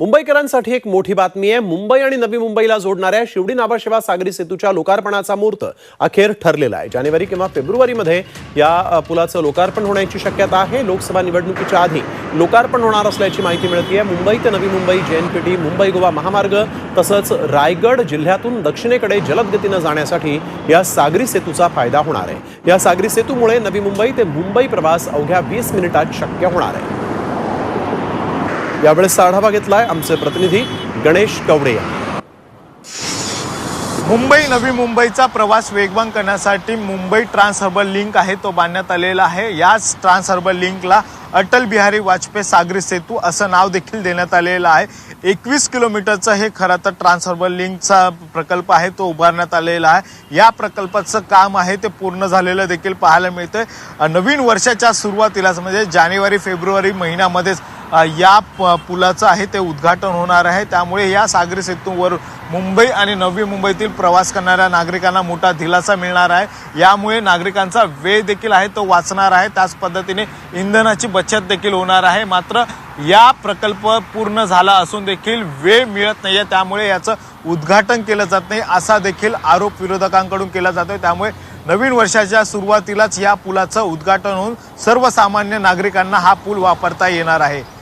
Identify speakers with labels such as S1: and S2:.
S1: मुंबईकरांसाठी एक मोठी बातमी आहे. मुंबई आणि नवी मुंबईला जोडणाऱ्या शिवडी नाभाशेवा सागरी सेतूच्या लोकार्पणाचा मुहूर्त अखेर ठरलेला आहे. जानेवारी किंवा फेब्रुवारीमध्ये या पुलाचं लोकार्पण होण्याची शक्यता आहे. लोकसभा निवडणुकीच्या आधी लोकार्पण होणार असल्याची माहिती मिळते मुंबई ते नवी मुंबई जेएनपीटी मुंबई गोवा महामार्ग तसंच रायगड जिल्ह्यातून दक्षिणेकडे जलद गतीनं जाण्यासाठी या सागरी सेतूचा फायदा होणार आहे. या सागरी सेतूमुळे नवी मुंबई ते मुंबई प्रवास अवघ्या वीस मिनिटात शक्य होणार आहे. यावेळेसचा आढावा घेतलाय आमचे प्रतिनिधी गणेश कवडे.
S2: मुंबई नवी मुंबईचा प्रवास वेगवान करण्यासाठी मुंबई ट्रान्स हर्बल लिंक आहे तो बांधण्यात आलेला आहे. याच ट्रान्स हर्बल लिंकला अटल बिहारी वाजपेयी सागरी सेतू असं नाव देखील देण्यात आलेलं आहे. एकवीस किलोमीटरचं हे खरं तर ट्रान्स हर्बल लिंकचा प्रकल्प आहे तो उभारण्यात आलेला आहे. या प्रकल्पाचं काम आहे ते पूर्ण झालेलं देखील पाहायला मिळतंय. नवीन वर्षाच्या सुरुवातीलाच म्हणजे जानेवारी फेब्रुवारी महिन्यामध्येच या प- पुलाचं आहे ते उद्घाटन होणार आहे. त्यामुळे या सागरी सेतूवर मुंबई आणि नवी मुंबईतील प्रवास करणाऱ्या नागरिकांना मोठा दिलासा मिळणार आहे. यामुळे नागरिकांचा वेळ देखील आहे तो वाचणार आहे. त्याच पद्धतीने इंधनाची बचत देखील होणार आहे. मात्र या प्रकल्प पूर्ण झाला असून देखील वेळ मिळत नाही आहे त्यामुळे याचं उद्घाटन केलं जात नाही असा देखील आरोप विरोधकांकडून केला जातोय. त्यामुळे नवीन वर्षाच्या सुरुवातीलाच या पुलाचं उद्घाटन होऊन सर्वसामान्य नागरिकांना हा पूल वापरता येणार आहे.